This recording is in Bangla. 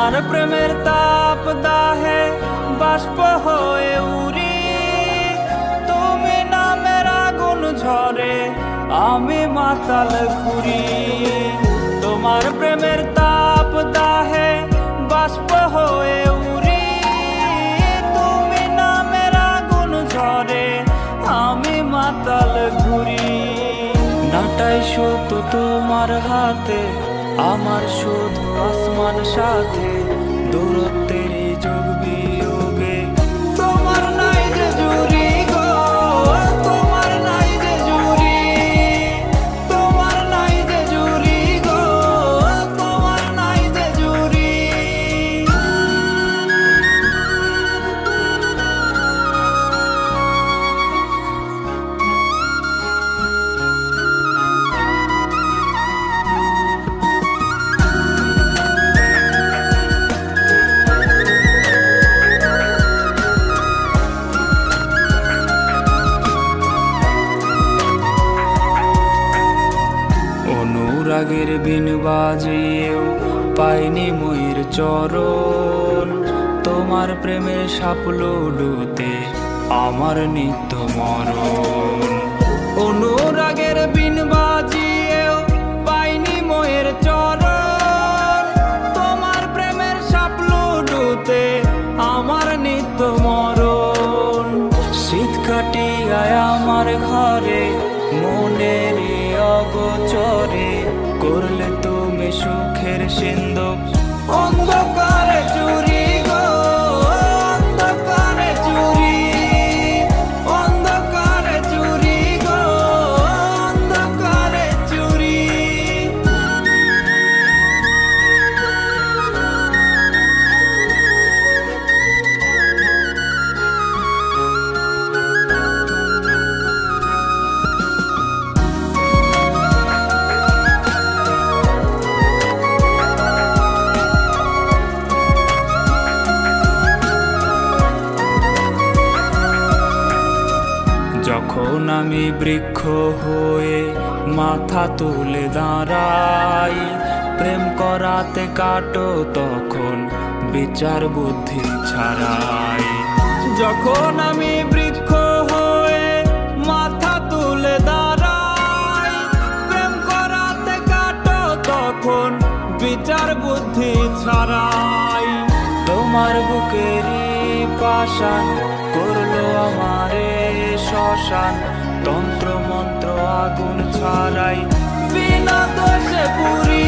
প্রেমের তাপ দাহে বাষ্প হয়ে উড়ি তুমি নামের আগুন ঝরে আমি মাতাল ঘুরি তোমার প্রেমের তাপ দাহে বাষ্প হয়ে উড়ি তুমি নামের আগুন ঝরে আমি মাতাল ঘুরি নাটাই শুধু তোমার হাতে আমার শুধু সাথে দূরত্বের অনুরাগের বিন বাজিয়েও পাইনি ময়ূর চরণ। তোমার প্রেমের সাপলো ডুতে আমার নিত্য মরণ। অনুরাগের বিন বাজিয়েও পাইনি ময়ের চরণ। তোমার প্রেমের সাপলো ডুতে আমার নিত্য মরণ। শীত কাটিয়ায় আমার ঘরে মনের অগোচরে করলে তুমি সুখের সিন্ধু। অন্ধকারে যখন আমি বৃক্ষ হয়ে মাথা তুলে দাঁড়াই। প্রেম করাতে কাটো তখন বিচার বুদ্ধি ছাড়াই। যখন আমি বৃক্ষ হয়ে মাথা তুলে দাঁড়াই, প্রেম করাতে কাটো তখন বিচার বুদ্ধি ছাড়াই। তোমার বুকেরই পাশান করল আমারে। শ্মশান তন্ত্র মন্ত্র আগুন ছাড়াই বিনা দোষে পুরী